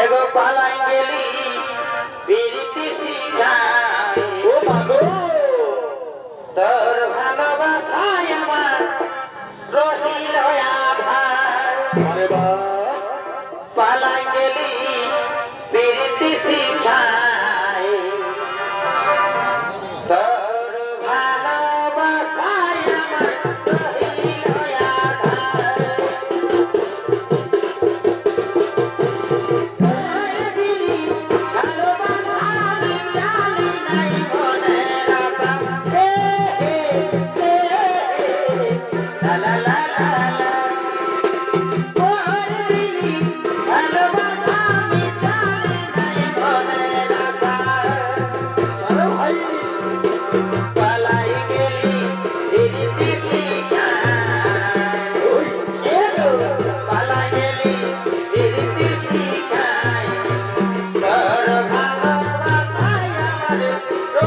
এগো পালাই গেলি বিরিতি শিখা ও মাগো, তোর ভালোবাসায় আমার রহিল আরে বা পালাই গেলি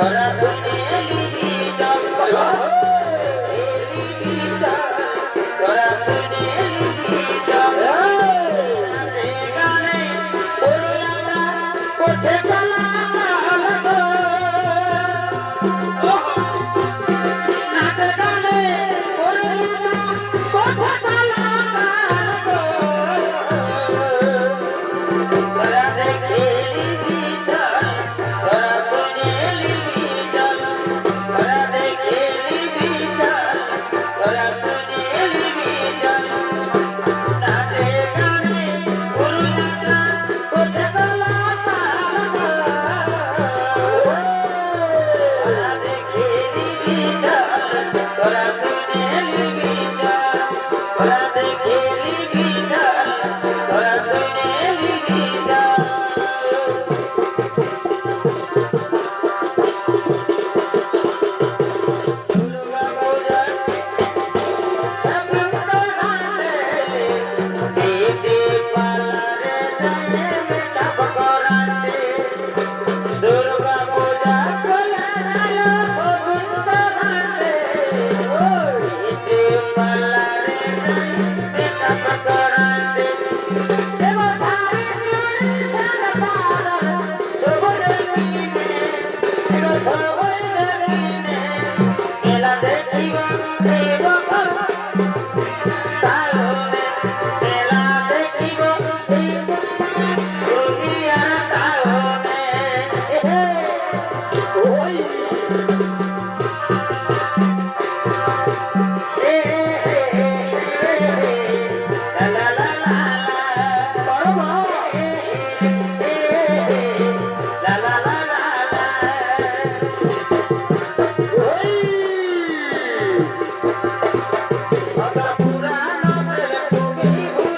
abrazo.